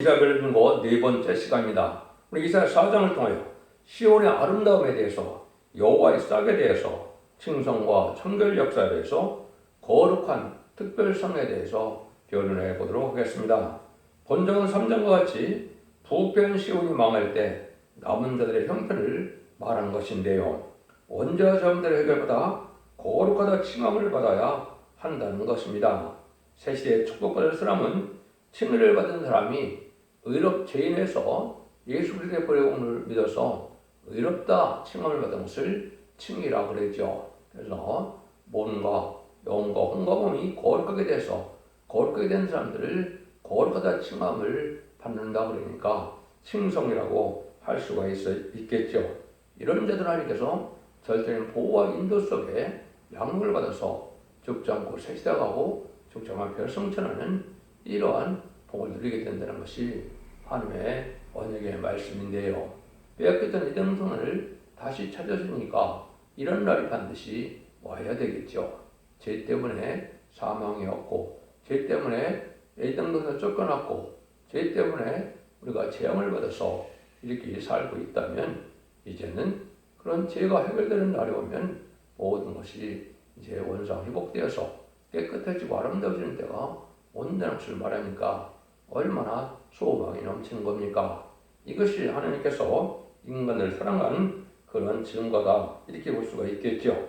이사벨 중고 네 번째 시간입니다. 우리 이사 4장을 통하여 시온의 아름다움에 대해서 여호와의 싹에 대해서 칭송과 청결 역사에 대해서 거룩한 특별성에 대해서 변론해 보도록 하겠습니다. 본정은 3장과 같이 부패한 시온이 망할 때 남은 자들의 형편을 말한 것인데요. 원죄와 자음들의 해결보다 거룩하다 칭함을 받아야 한다는 것입니다. 새 시대에 축복받을 사람은 칭의를 받은 사람이 의롭 죄인에서 예수 그리스도의 보혜공을 믿어서 의롭다 칭함을 받은 것을 칭의라고 그러죠. 그래서 몸과 영과 혼과 몸이 거룩하게 돼서 거룩하게 된 사람들을 거룩하다 칭함을 받는다 그러니까 칭성이라고 할 수가 있어, 있겠죠. 이런 자들 하나님께서 절대는 보호와 인도 속에 양육을 받아서 죽지 않고 새시다가고 죽지 않고 별성천하는 이러한 복을 누리게 된다는 것이 하나님의 언약의 말씀인데요. 빼앗겼던 이등성을 다시 찾아주니까 이런 날이 반드시 와야 되겠죠. 죄 때문에 사망이었고, 죄 때문에 이등성을 쫓겨났고, 죄 때문에 우리가 재앙을 받아서 이렇게 살고 있다면 이제는 그런 죄가 해결되는 날이 오면 모든 것이 이제 원상 회복되어서 깨끗해지고 아름다워지는 때가 온다는 것을 말하니까 얼마나 소망이 넘치는 겁니까? 이것이 하나님께서 인간을 사랑하는 그런 증거다. 이렇게 볼 수가 있겠죠.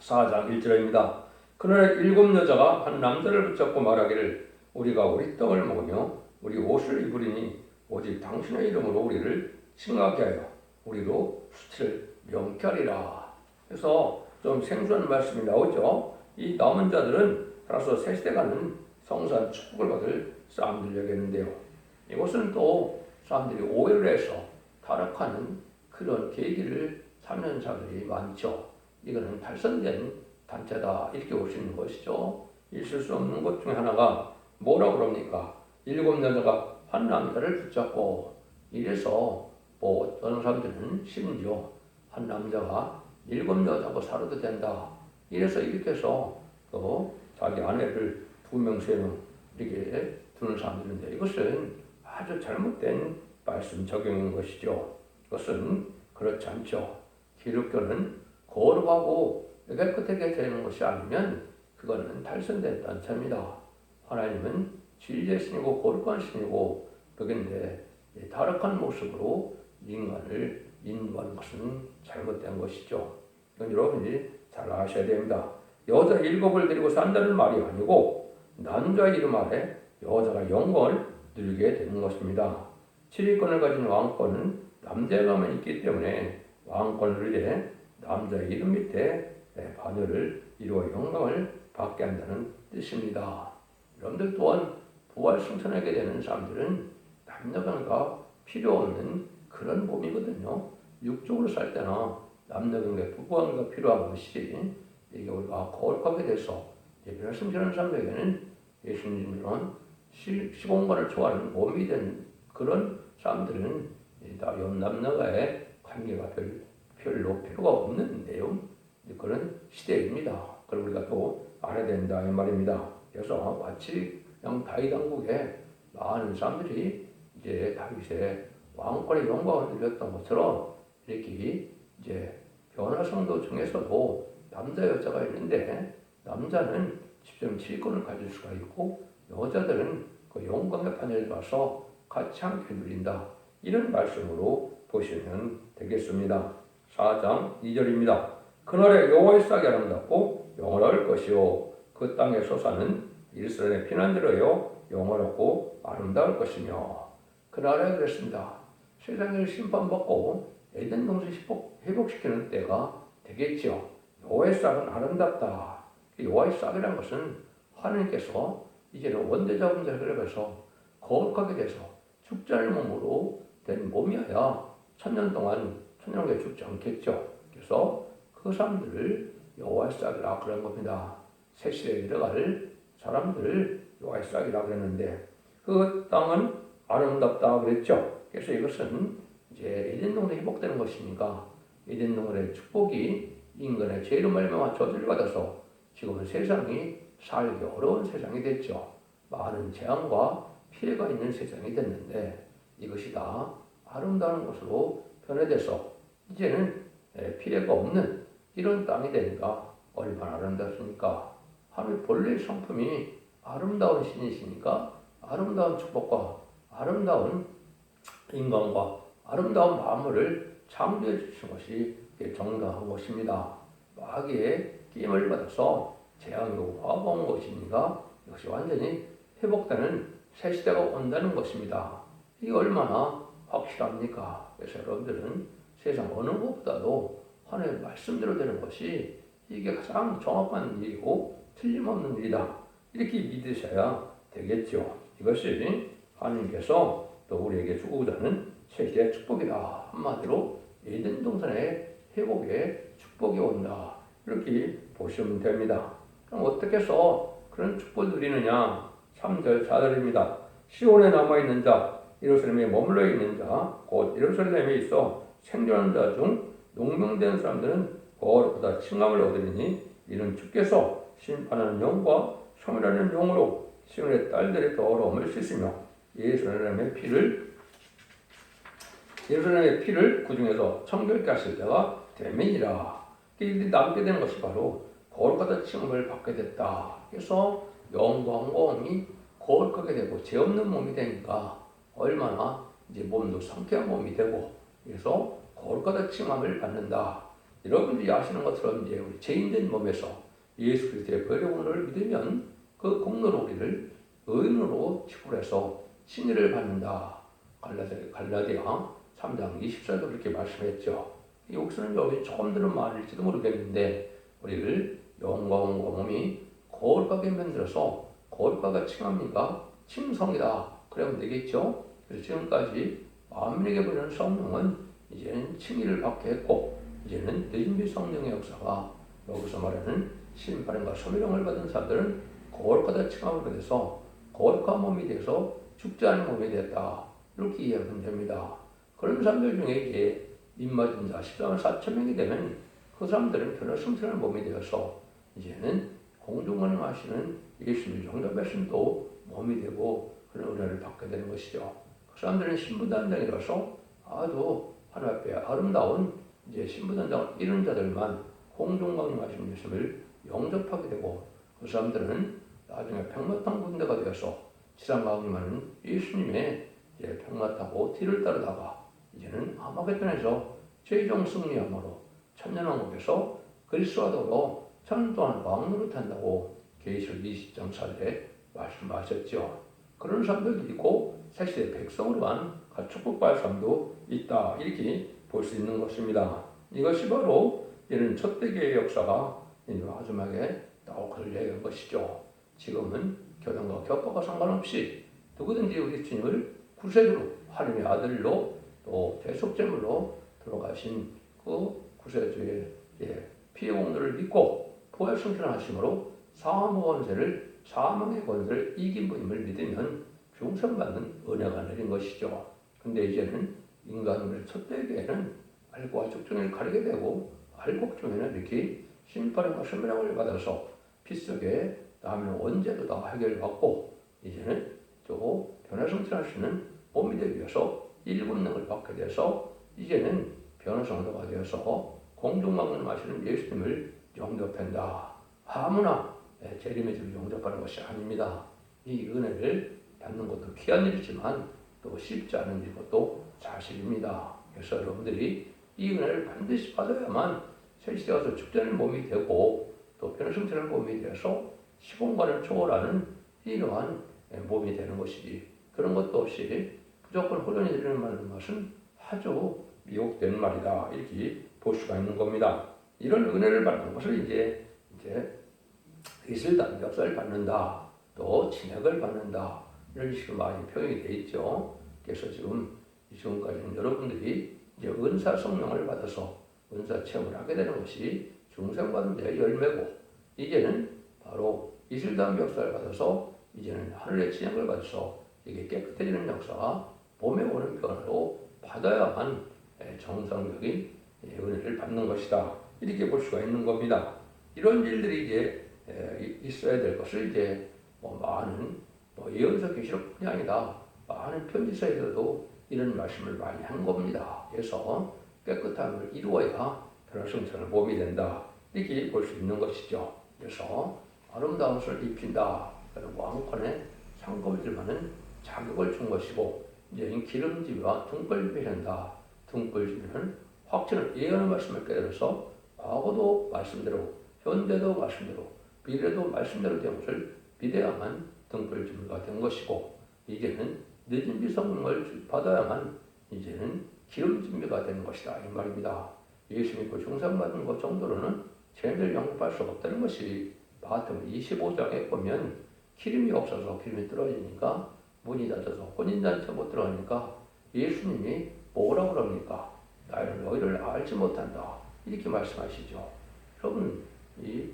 4장 1절입니다. 그날 일곱 여자가 한 남자를 붙잡고 말하기를 우리가 우리 떡을 먹으며 우리 옷을 입으리니 오직 당신의 이름으로 우리를 칭하게 하여 우리로 수치를 명쾌하리라. 그래서 좀 생소한 말씀이 나오죠. 이 남은 자들은 따라서 새 시대가는 성산 축복을 받을 사람들이겠는데요. 이것은 또 사람들이 오해를 해서 타락하는 그런 계기를 삼는 사람들이 많죠. 이거는 탈선된 단체다 이렇게 볼 수 있는 것이죠. 있을 수 없는 것 중에 하나가 뭐라고 그럽니까? 일곱 여자가 한 남자를 붙잡고 이래서 뭐 어떤 사람들은 심지어 한 남자가 일곱 여자하고 살아도 된다. 이래서 이렇게 해서 또 자기 아내를 두 명, 세 명 이렇게 두는 사람들인데 이것은 아주 잘못된 말씀 적용인 것이죠. 이것은 그렇지 않죠. 기독교는 거룩하고 깨끗하게 되는 것이 아니면 그거는 탈선된 단체입니다. 하나님은 진리의 신이고 거룩한 신이고 그런데 타락한 모습으로 인간을 인도하는 것은 잘못된 것이죠. 이건 여러분이 잘 아셔야 됩니다. 여자 일곱을 데리고 산다는 말이 아니고 남자 이름 아래 여자가 영광을 누리게 되는 것입니다. 7위권을 가진 왕권은 남자에게만 있기 때문에 왕권을 위해 남자의 이름 밑에 반열을 이루어 영광을 받게 한다는 뜻입니다. 여러분들 또한 부활 승천하게 되는 사람들은 남녀관계가 필요 없는 그런 몸이거든요. 육적으로 살 때나 남녀관계, 부부관계가 필요한 것이 이게 우리가 거룩하게 돼서 예배를 승천하는 사람에게는 예수님처럼 시 공간을 초월하는 몸이 된 그런 사람들은 남녀가의 관계가 별, 별로 필요가 없는 내용 그런 시대입니다. 그걸 우리가 또 알아야 된다 이 말입니다. 그래서 마치 그냥 다윗 왕국에 많은 사람들이 이제 다윗의 왕권의 영광을 누렸던 것처럼 이렇게 이제 변화 성도 중에서도 남자 여자가 있는데 남자는 10.7권을 가질 수가 있고 여자들은 그 영광의 판을 봐서 함께 누린다. 이런 말씀으로 보시면 되겠습니다. 4장 2절입니다. 그날에 여호와의 싹이 아름답고 영원할 것이요 그 땅에서 사는 이스라엘의 피난들어요 영원하고 아름다울 것이며 그날에 그랬습니다. 세상을 심판받고 에덴 동산 회복시키는 때가 되겠죠. 여호와의 싹은 아름답다. 여호와의 싹이라는 것은 하나님께서 이제는 원대자분들 해결해서 거룩하게 돼서 않을 몸으로 된 몸이어야 천년 동안 천년에 죽지 않겠죠. 그래서 그 사람들을 여호와의 싹이라 그런 겁니다. 새 시대에 들어갈 사람들을 여호와의 싹이라 그랬는데 그 땅은 아름답다 그랬죠. 그래서 이것은 이제 에덴 동산이 회복되는 것이니까 에덴 동산의 축복이 인간의 죄로 말미암아 저주를 받아서 지금은 세상이 살기 어려운 세상이 됐죠. 많은 재앙과 피해가 있는 세상이 됐는데 이것이 다 아름다운 곳으로 변해돼서 이제는 에, 피해가 없는 이런 땅이 되니까 얼마나 아름답습니까? 하나님 본래 성품이 아름다운 신이시니까 아름다운 축복과 아름다운 인간과 아름다운 마음을 창조해 주신 것이 정당한 것입니다. 마귀의 끼임을 받아서 화가 온 것이니까 이것이 완전히 회복되는 새 시대가 온다는 것입니다. 이게 얼마나 확실합니까? 그래서 여러분들은 세상 어느 것보다도 하나님의 말씀대로 되는 것이 이게 가장 정확한 일이고 틀림없는 일이다. 이렇게 믿으셔야 되겠죠. 이것이 하나님께서 또 우리에게 주고자 하는 세계의 축복이다. 한마디로 에덴 동산의 회복의 축복이 온다. 이렇게 보시면 됩니다. 그럼 어떻게 해서 그런 축복을 누리느냐? 3절 4절입니다. 시온에 남아있는 자, 예루살렘에 머물러 있는 자, 곧 예루살렘에 있어 생존하는 자중 농명된 사람들은 거룩하다 칭함을 얻으리니 이는 주께서 심판하는 영과 소멸하는 영으로 시온의 딸들의 더러움을 씻으며 예루살렘의 피를 예루살렘의 피를 그 중에서 청결케 하실 때가 되면이라. 이들이 남게 되는 것이 바로 거룩하다 칭함을 받게 됐다. 그래서 영광과 몸이 거룩하게 되고 죄 없는 몸이 되니까 얼마나 이제 몸도 상쾌한 몸이 되고 그래서 거룩하다 칭함을 받는다. 여러분들이 아시는 것처럼 이제 우리 죄인된 몸에서 예수 그리스도의 공로를 믿으면 그 공로로 우리를 의인으로 치부해서 신의를 받는다. 갈라디, 갈라디아 3장 24절도 그렇게 말씀했죠. 여기서는 여기 처음 들은 말일지도 모르겠는데 우리를 영광과 몸이 거룩하게 만들어서 거룩하가 칭합니까? 칭성이다. 그러면 되겠죠? 그래서 지금까지 만민에게 보내는 성령은 이제는 칭의를 받게 했고 이제는 늦은비 성령의 역사가 여기서 말하는 심판과 소멸령을 받은 사람들은 거룩하다 칭함으로 돼서 거룩한 몸이 돼서 죽지 않은 몸이 됐다. 이렇게 이해하면 됩니다. 그런 사람들 중에 이제 입맞은 자 14만 4천 명이 되면 그 사람들은 변화 승천한 몸이 되어서 이제는 공동관을 하시는 예수님 정답했음도 몸이 되고 그런 은혜를 받게 되는 것이죠. 그 사람들은 신부단장이라서 아주 하나님 앞에 아름다운 이제 신부단장을 이룬 자들만 공동관을 하시는 예수님을 영접하게 되고 그 사람들은 나중에 백마탄 군대가 되어서 지상강림하는 예수님의 이제 백마타고 뒤를 따르다가 이제는 아마겟돈에서 최종 승리함으로 천년왕국에서 그리스도와 더불 어 천년 동안 왕노릇 한다고 계시록 20장 4절에 말씀하셨죠. 그런 사람들도 있고 사실 백성으로만 축복받을 사람도 있다 이렇게 볼 수 있는 것입니다. 이것이 바로 이런 첫대교의 역사가 마지막에 얘기한 것이죠. 지금은 교단과 격파가 상관없이 누구든지 우리 주님을 구세주로 하나님의 아들로 또 대속제물로 들어가신 그 구세주의 예, 피의 공로를 믿고 부활 승천하심으로 사망의 권세를 사망의 권세를 이긴 분임을 믿으면 중생받는 은혜가 내린 것이죠. 근데 이제는 인간의 첫대에는 알고와 죽중을 가리게 되고 알곡 중에는 이렇게 심판과 설명을 받아서 피 속에 남은 언제도 다 해결받고 이제는 또 변화성찰할 수 있는 몸이 되기 위해서 일분능을 받게 돼서 이제는 변화성도가 되어서 공중망을 마시는 예수님을 영접한다. 아무나 재림의 영접하는 것이 아닙니다. 이 은혜를 받는 것도 귀한 일이지만 또 쉽지 않은 일것도 사실입니다. 그래서 여러분들이 이 은혜를 반드시 받아야만 세시되어서 축제는 몸이 되고 또 변성체는 몸이 되어서 시공간을 초월하는 이러한 몸이 되는 것이지 그런 것도 없이 무조건 호전이 되는 것은 아주 미혹된 말이다 이렇게 볼 수가 있는 겁니다. 이런 은혜를 받는 것을 이제 이제 이슬단 역사를 받는다 또 진액을 받는다 이런 식으로 많이 표현이 돼 있죠. 그래서 지금 지금까지는 여러분들이 이제 은사 성령을 받아서 은사 체험을 하게 되는 것이 자의 열매고 이제는 바로 이슬단 역사를 받아서 이제는 하늘의 진행을 받아서 이게 깨끗해지는 역사가 봄에 오는 변화로 받아야만 정상적인 은혜를 받는 것이다. 이렇게 볼 수가 있는 겁니다. 이런 일들이 이제 있어야 될 것을 이제 뭐 많은 뭐 예언서 계시록뿐이 아니라 많은 편지서에서도 이런 말씀을 많이 한 겁니다. 그래서 깨끗함을 이루어야 변화성천을 몸이 된다. 이렇게 볼 수 있는 것이죠. 그래서 아름다운 옷을 입힌다. 왕권에 상급을 들만은 자격을 준 것이고 이제 기름지와 등불 비한다. 등불지는 확신을 예언의 말씀을 깨달아서 과거도 말씀대로 현대도 말씀대로 미래도 말씀대로 된 것을 믿어야만 등불지가 된 것이고 이제는 늦은 비 성령을 받아야만 이제는 기름 준비가 되는 것이다 이 말입니다. 예수 믿고 중상받은 것 정도로는 죄를 영접할 수 없다는 것이 마태복음 25장에 보면 기름이 없어서 기름이 떨어지니까 문이 닫혀서 혼인잔치 못 들어가니까 예수님이 뭐라고 그럽니까? 나를 너희를 알지 못한다 이렇게 말씀하시죠. 여러분 이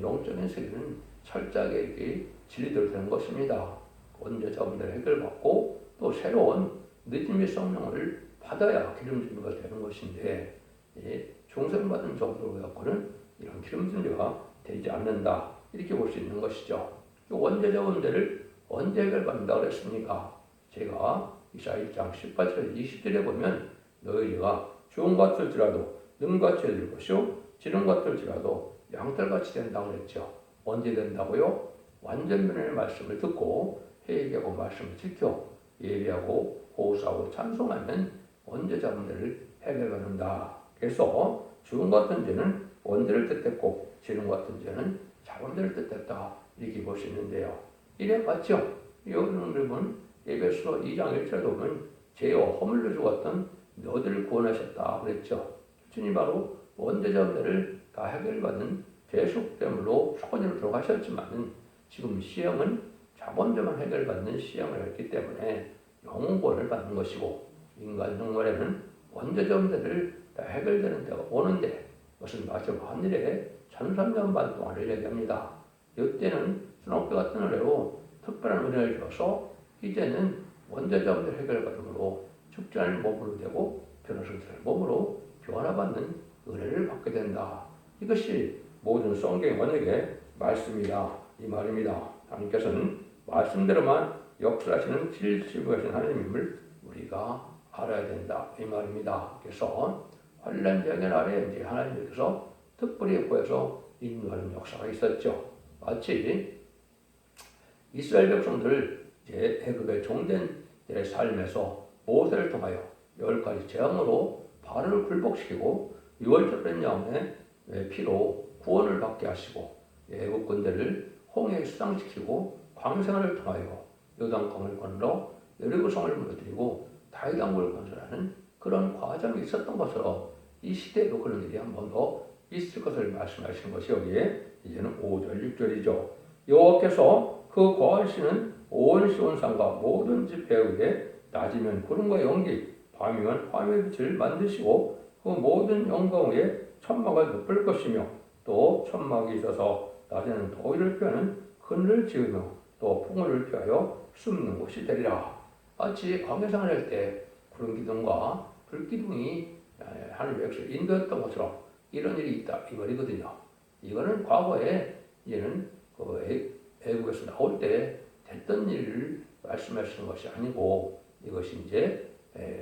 영적인 세계는 철저하게 이렇게 진리대로 되는 것입니다. 언제 저분들 해결 받고 또 새로운 느낌의 성령을 받아야 기름 준비가 되는 것인데 예, 중생받은 정도로 갖고는 이런 기름 준비가 되지 않는다 이렇게 볼 수 있는 것이죠. 원죄적 문제를 언제 해결받는다 그랬습니까? 제가 이사 1장 18절 20절에 보면 너희가 좋은 같을지라도 능같이 해줄 것이요 지름 같을지라도 양털같이 된다고 그랬죠. 언제 된다고요? 완전면의 말씀을 듣고 회개하고 말씀을 지켜 예배하고 호소하고 찬송하면 언제 자 문제를 해결받는다. 그래서 죽음 같은 죄는 원죄를 뜻했고 지름 같은 죄는 자범죄를 뜻했다. 이렇게 있는데요. 이래 맞죠? 여러분 예배서 2장 1절에 보면 죄와 허물로 죽었던 너들을 구원하셨다 그랬죠. 주님 바로 원죄자 문제를 다 해결받는 대속됨으로 소원으로 들어가셨지만은 지금 시험은 자본자만 해결받는 시험을 했기 때문에 영혼권을 받는 것이고 인간 생활에는 원죄자 문제를 다 해결되는 때가 오는데 그것은 마치 하늘에 천삼년 반 동안을 얘기합니다. 이때는 수능배 같은 은혜로 특별한 은혜를 줘서 이제는 원죄자 문제 해결받음으로 축전을 몸으로 되고 변호승천을 몸으로 변화받는 은혜를 받게 된다. 이것이 모든 성경 원역의 말씀이다. 이 말입니다. 하나님께서는 말씀대로만 역사하시는 질시부하신 하나님임을 우리가 알아야 된다. 이 말입니다. 그래서 환란장애 아래 이제 하나님께서 특별히 보여서 인도하는 역사가 있었죠. 마치 이스라엘 백성들 애굽의 종된 삶에서 모세를 통하여 열 가지 재앙으로 바로를 굴복시키고 유월절된 양의 피로 구원을 받게 하시고 애국 군대를 홍해에 수상시키고 광생활을 통하여 요단강을 건너 여리고성을 무너뜨리고 다이강을 건설하는 그런 과정이 있었던 것으로 이 시대에도 그런 일이 한 번 더 있을 것을 말씀하시는 것이 여기에 이제는 5절 6절이죠. 여호와께서 그 거하시는 온 시온산과 모든 집에 낮이면 구름과 연기, 밤이면 화면의 빛을 만드시고 그 모든 영광 위에 천막을 덮을 것이며 또 천막이 있어서 낮에는 더위를 피하는 그늘을 지으며 또 풍을 피하여 숨는 곳이 되리라. 마치 광해상을 할 때 구름 기둥과 불 기둥이 하나님 백성을 인도했던 것처럼 이런 일이 있다 이 말이거든요. 이거는 과거에 이제는 그 애국에서 나올 때 됐던 일을 말씀하시는 것이 아니고 이것이 이제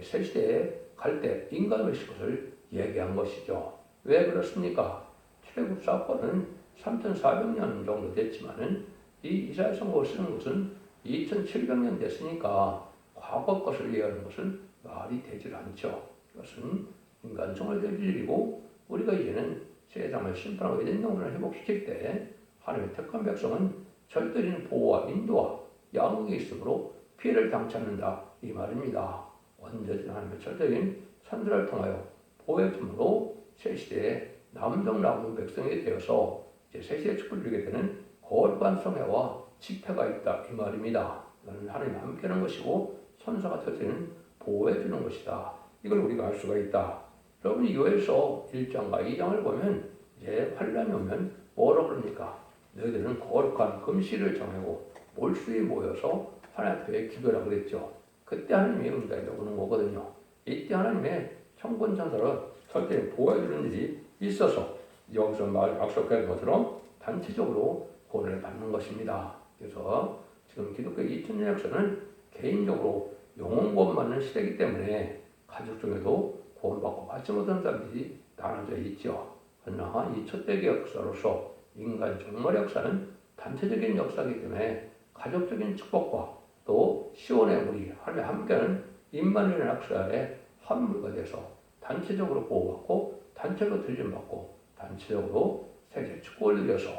새 시대에 갈 때 인간의 것을 얘기한 것이죠. 왜 그렇습니까? 출애굽 사건은 3,400년 정도 됐지만은 이 이사야 선고 쓰는 것은 2,700년 됐으니까 과거 것을 얘기하는 것은 말이 되질 않죠. 이것은 인간성을 되리고 우리가 이제는 세상을 심판하고 이런 영혼을 회복시킬 때 하나님의 택한 백성은 절대적인 보호와 인도와 양육이 있으므로 피해를 당치 않는다 이 말입니다. 언제든 하나님의 절대적인 선들을 통하여 보호해 줌으로 새 시대에 남정 남은 백성이 되어서 이제 새 시대에 축복을 누리게 되는 거룩한 성회와 집회가 있다 이 말입니다. 이는 하나님 함께하는 것이고 선사가 터지는 보호해 주는 것이다. 이걸 우리가 알 수가 있다. 여러분 이거에서 1장과 2장을 보면 이제 환란이 오면 뭐라 그럽니까? 너희들은 거룩한 금시를 정하고 몰수에 모여서 하나님 앞에 기도라 그랬죠. 그때 하나님의 응답이 오는 거거든요. 이때 하나님의 천사를 절대 보호해주는 일이 있어서 여기서 말 약속한 것처럼 단체적으로 구원을 받는 것입니다. 그래서 지금 기독교 2000년 역사는 개인적으로 영혼 구원받는 시대이기 때문에 가족 중에도 구원받고 받지 못한 사람들이 나눠져 있죠. 그러나 이 첫대기 역사로서 인간 종말 역사는 단체적인 역사이기 때문에 가족적인 축복과 또 시온의 우리 하나님의 함께하는 임마누엘 역사의 한물가 돼서 단체적으로 보호받고 단체로 들림받고 단체적으로 세계 축복을 누려서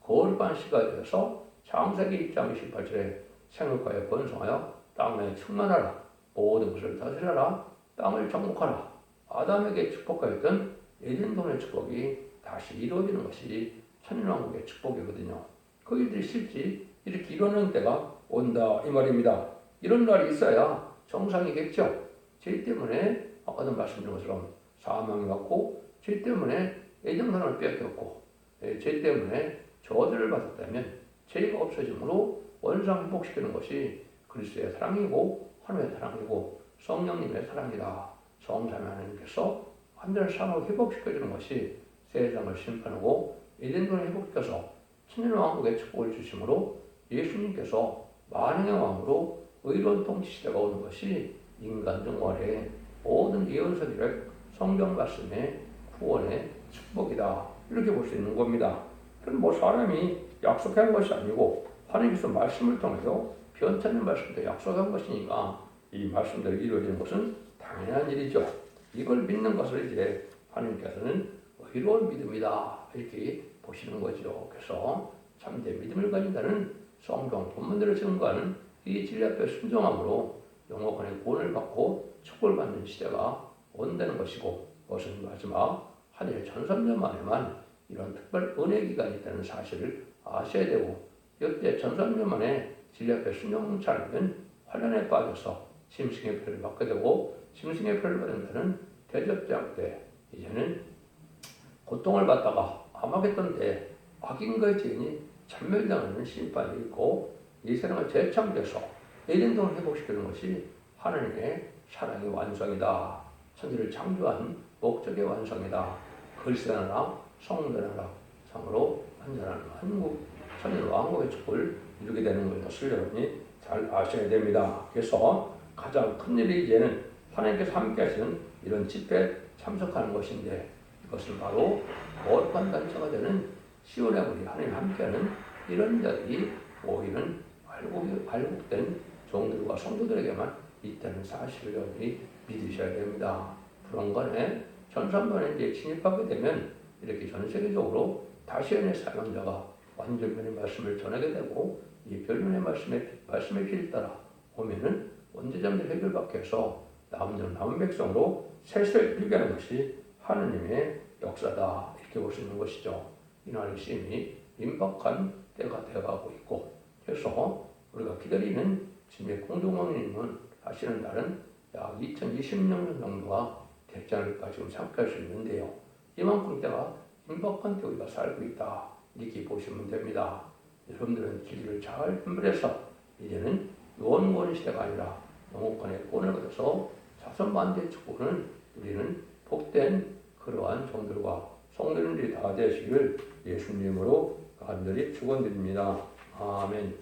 거룩한 시가 되어서 창세기 1장 28절에 생육하여 번성하여 땅에 충만하라. 모든 것을 다스려라. 땅을 정복하라. 아담에게 축복하였던 에덴동의 축복이 다시 이루어지는 것이 천년왕국의 축복이거든요. 거기들이 실지 이렇게 이루어지는 때가 온다 이 말입니다. 이런 날이 있어야 정상이겠죠. 죄 때문에 아까도 말씀드린 것처럼 사망이 왔고 죄 때문에 애정사랑을 뺏겼고 예, 죄 때문에 저주를 받았다면 죄가 없어짐으로 원상 회복시키는 것이 그리스도의 사랑이고 하나님의 사랑이고 성령님의 사랑이다. 성삼위 하나님께서 완전한 삶을 회복시켜주는 것이 세상을 심판하고 에덴동을 회복시켜서 천년왕국의 축복을 주심으로 예수님께서 만왕의 왕으로 의로운 통치 시대가 오는 것이 인간 정말의 모든 예언서들의 성경 말씀의 구원의 축복이다. 이렇게 볼 수 있는 겁니다. 그럼 뭐 사람이 약속한 것이 아니고 하나님께서 말씀을 통해서 변찮는 말씀도 약속한 것이니까 이 말씀대로 이루어지는 것은 당연한 일이죠. 이걸 믿는 것을 이제 하나님께서는 의로운 믿음이다 이렇게 보시는 거죠. 그래서 참된 믿음을 가진다는 성경 본문대로 증거하는 이 진리 앞에 순종함으로 영원의 구원을 받고 축복을 받는 시대가 온다는 것이고 그것은 마지막 하늘 천삼년 만에만 이런 특별 은혜 기간이 있다는 사실을 아셔야 되고 역대 천삼년 만에 진리 앞에 순종치 않으면 환란에 빠져서 짐승의 표를 받게 되고 짐승의 표를 받는다는 대접장 때 이제는 고통을 받다가 때 악인과의 죄인이 참멸당하는 심판이 있고 이 세상을 재창돼서 에덴동을 회복시키는 것이 하나님의 사랑의 완성이다. 천지를 창조한 목적의 완성이다. 글쎄나라 성대나라 상으로 완전한 한국 천일 왕국의 축복을 이루게 되는 것을 여러분이 잘 아셔야 됩니다. 그래서 가장 큰 일이 이제는 하나님께서 함께 하시는 이런 집회에 참석하는 것인데 이것은 바로 거룩한 단체가 되는 시온의 우리 하나님 함께하는 이런 자들이 오히는 알곡된 종들과 성도들에게만 있다는 사실을 여러분이 믿으셔야 됩니다. 불안간에 전산반에 이제 진입하게 되면 이렇게 전 세계적으로 다시연의 사명자가 완전면의 말씀을 전하게 되고 이 별면의 말씀에 말씀의 길을 따라 오면은 원죄자들 해결받게 해서 남은 남은 백성으로 세세를 빌게 하는 것이 하느님의 역사다 이렇게 볼 수 있는 것이죠. 이날 시임이 임박한 때가 되어가고 있고 그래서 우리가 기다리는 진의 공동왕님은 하시는 날은 약 2020년 정도가 되지 않을까 지금 생각할 수 있는데요. 이만큼 때가 임박한 때 우리가 살고 있다 이렇게 보시면 됩니다. 여러분들은 길을 잘 분별해서 이제는 원권 시대가 아니라 영혼권의 권을 얻어서 자선 만대 축복은 우리는 복된 그러한 종들과 성도님들이 다 되시길 예수님으로 간절히 축원드립니다. 아멘.